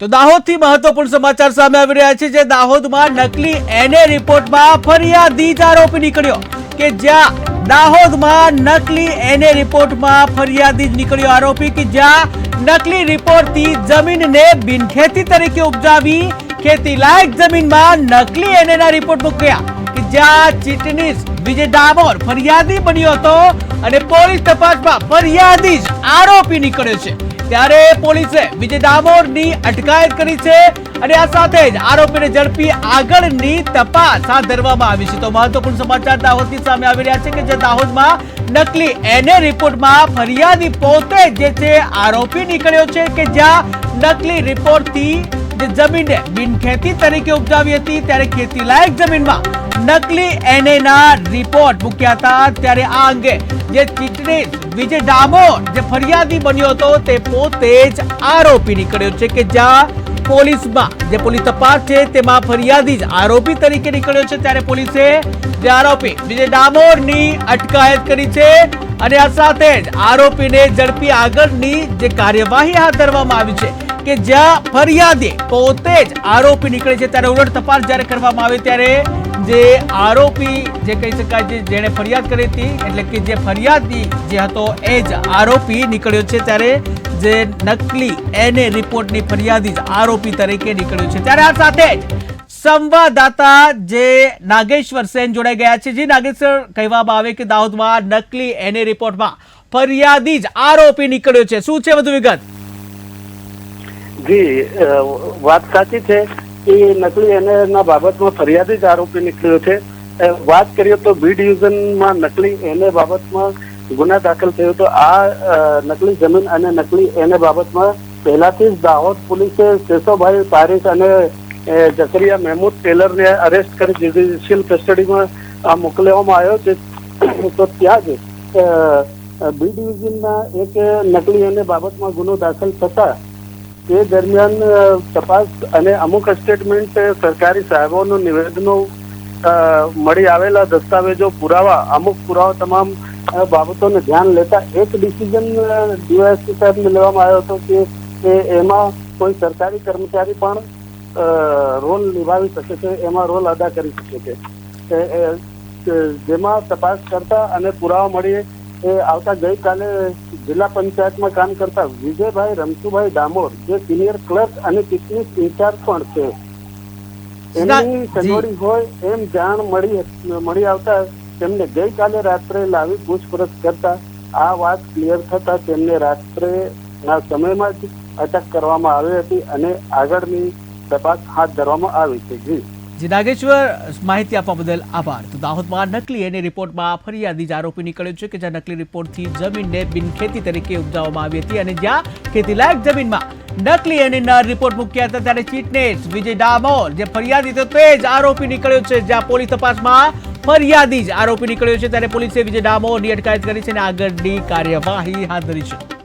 તો દાહોદથી મહત્વપૂર્ણ સમાચાર સામે આવી રહ્યા છે જે દાહોદમાં નકલી એને રિપોર્ટમાં ફરિયાદી જ આરોપી નીકળ્યો કે જ્યાં દાહોદમાં નકલી એને રિપોર્ટમાં ફરિયાદી નીકળ્યો આરોપી કે જ્યાં નકલી રિપોર્ટથી જમીનને બિનખેતી તરીકે ઉપજાવી ખેતી લાયક જમીનમાં નકલી એનેના રિપોર્ટ મૂક્યા કે જ્યાં ચીટનીસ વિજય ડામોર ફરિયાદી બન્યો હતો અને પોલીસ તપાસમાં ફરિયાદી જ આરોપી નીકળ્યો છે. ત્યારે પોલીસે વિજય ડામોરની અટકાયત કરી છે અને આ સાથે જ આરોપીને ઝડપી આગળની તપાસ હાથ ધરવામાં આવી છે. તો મહત્વપૂર્ણ સમાચાર દાહોદથી સામે આવી રહ્યા છે કે જે દાહોદમાં નકલી એને રિપોર્ટમાં ફરિયાદી પોતે જે છે આરોપી નીકળ્યો છે કે જ્યાં નકલી રિપોર્ટથી જે જમીનને બિનખેતી તરીકે ઉપજાવી હતી, ત્યારે ખેતી લાયક જમીનમાં નકલી એનએના રિપોર્ટ મૂક્યા હતા ત્યારે આ અંગે જે ચીટનીસ વિજય ડામોર જે ફરિયાદી બન્યો હતો તે પોતે જ આરોપી નીકળ્યો છે કે જ્યાં પોલીસમાં જે પોલીસ તપાસ છે તેમાં ફરિયાદી જ આરોપી તરીકે નીકળ્યો છે ત્યારે પોલીસે જે આરોપી વિજય ડામોરની અટકાયત કરી છે અને આ સાથે જ આરોપીને ઝડપી આગળની જે કાર્યવાહી હાથ ધરવામાં આવી છે કે જ્યાં ફરિયાદી પોતે જ આરોપી નીકળે છે ત્યારે ઉલટ તપાસ જ્યારે કરવામાં આવે ત્યારે જે આરોપી, જે કહી શકાય છે જેણે ફરિયાદ કરી હતી, એટલે કે જે ફરિયાદી જે હતો, એ જ આરોપી નીકળ્યો છે ત્યારે જે નકલી એને રિપોર્ટની ફરિયાદી જ આરોપી તરીકે નીકળ્યો છે. ત્યારે આ સાથે જ સંવાદદાતા જે નાગેશ્વર સેન જોડાઈ ગયા છે. જે નાગેશ્વર કહેવામાં આવે કે દાહોદમાં નકલી એને રિપોર્ટમાં ફરિયાદી જ આરોપી નીકળ્યો છે. શું છે વધુ વિગત? જી વાત સાચી છે. કે નકલી એના બાબતમાં ફરિયાદી જ આરોપી નીકળ્યો છે. વાત કરીએ તો બી ડિવિઝનમાં નકલી એને બાબતમાં ગુના દાખલ થયો તો આ નકલી જમીન અને નકલી એને બાબતમાં પહેલાથી જ દાહોદ પોલીસે કેશવભાઈ પારેખ અને જકરિયા મહેમૂદ ટેલરને અરેસ્ટ કરી જ્યુડિશિયલ કસ્ટડીમાં મોકલવામાં આવ્યો છે. તો ત્યાં જ બી ડિવિઝનના એક નકલી એને બાબતમાં ગુનો દાખલ થતા તે દરમિયાન તપાસ અને અમુક સ્ટેટમેન્ટ સરકારી સાહેબોનું નિવેદનો મળી આવેલા દસ્તાવેજો પુરાવા, અમુક પુરાવા તમામ બાબતોને ધ્યાન લેતા એક ડિસિઝન ડીવાયએસપી સાહેબને લેવામાં આવ્યો હતો કે એમાં કોઈ સરકારી કર્મચારી પણ રોલ નિભાવી શકે છે, એમાં રોલ અદા કરી શકે છે. એ- એ- જેમાં તપાસ કરતા અને પુરાવા મળી એ આવતા ગઈકાલે જિલ્લા પંચાયતમાં કામ કરતા વિજયભાઈ રમતુભાઈ ડામોર જે સિનિયર ક્લર્ક અને ચીફની ઇન્ચાર્જ પણ છે. એમની સગવડી હોય એમ જાણ મળી મળી આવતા તેમને ગઈકાલે રાત્રે લાવી પૂછપરછ કરતા આ વાત ક્લિયર થતા તેમને રાત્રે ના સમયમાં જ અટક કરવામાં આવી હતી અને આગળની તપાસ હાથ ધરવામાં આવી છે. જી. જે, નાગેશ્વર, માહિતી આપવા બદલ આભાર. તો દાહોદમાં નકલી એની રિપોર્ટમાં ફરિયાદી જ આરોપી નીકળ્યો છે કે જ્યાં નકલી રિપોર્ટથી જમીનને બિનખેતી તરીકે ઉપજાવવામાં આવી હતી અને જ્યાં ખેતીલાયક જમીનમાં નકલી એની રિપોર્ટ મૂક્યા હતા ત્યારે ચીટનેસ વિજય ડામોર, જે ફરિયાદી હતો તે જ આરોપી નીકળ્યો છે. જ્યાં પોલીસ તપાસમાં ફરિયાદી જ આરોપી નીકળ્યો છે ત્યારે પોલીસે વિજય ડામોરની અટકાયત કરી છે અને આગળની કાર્યવાહી હાથ ધરી છે.